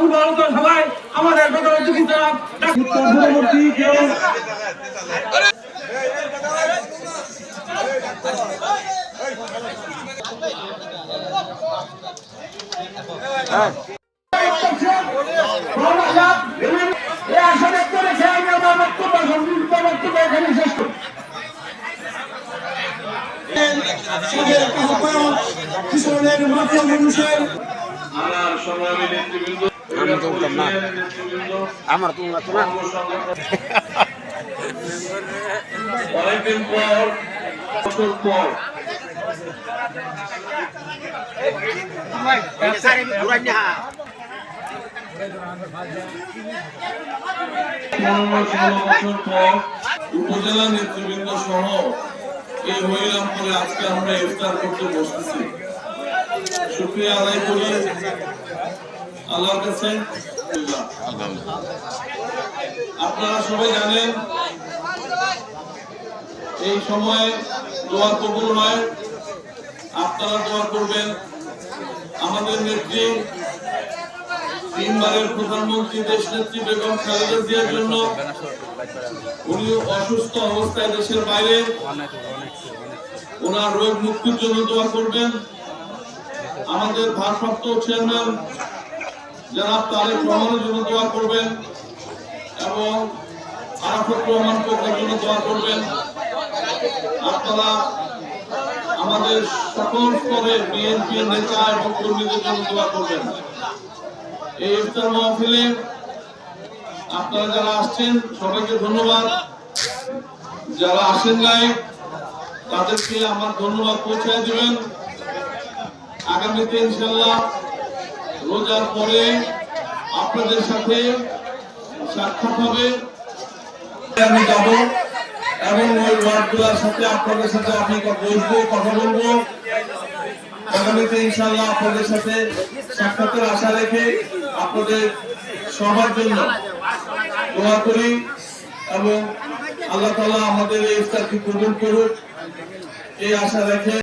পূর্বালোচনা সভায় আমাদের প্রধান অতিথি জনাব কিশোরের মাধ্যম মানুষের আমার সংগ্রামী নেতৃবৃন্দ আমি তো উঠলাম না। আমার তো না। উপজেলা নেতৃবৃন্দ সহ এই হরিরামপুরে আজকে আমরা ইফতার করতে বসতেছি। শুক্রিয়া আদায় করি। আল্লাহর কাছে? আপনারা সবাই জানেন, এই সময়ে দোয়া কবুল হয় আপনারা দোয়া করবেন আমাদের নেত্রী, তিনবারের প্রধানমন্ত্রী দেশ নেত্রী বেগম খালেদা জিয়ার জন্য। উনি অসুস্থ অবস্থায় দেশের বাইরে। ওনার রোগ মুক্তির জন্য দোয়া করবেন। আমাদের ভারপ্রাপ্ত চেয়ারম্যান জনাব তারেক রহমানের জন্য দোয়া করবেন এবং আরাফত রহমান কোকের জন্য দোয়া করবেন। আপনারা আমাদের সকল স্তরের বিএনপি নেতা এবং কর্মীদের জন্য দোয়া করবেন। এই ইফতার মাহফিলে আপনারা যারা আসছেন, সবাইকে ধন্যবাদ। যারা আসেন নাই, তাদেরকে আমার ধন্যবাদ পৌঁছায় দিবেন। আগামীতে ইনশাল্লাহ রোজার পরে আপনাদের সাথে সাক্ষাৎ হবে। আমি যাব এবং ওই ওয়ার্ডগুলোর সাথে আপনাদের সাথে আমি বসবো, কথা বলব। আগামীতে ইনশাল্লাহ আপনাদের সাথে সাক্ষাতের আশা রেখে আপনাদের সবার জন্য দোয়া করি এবং আল্লাহ তালা আমাদের এই ইফতারকে কবুল করুক। এই আশা রেখে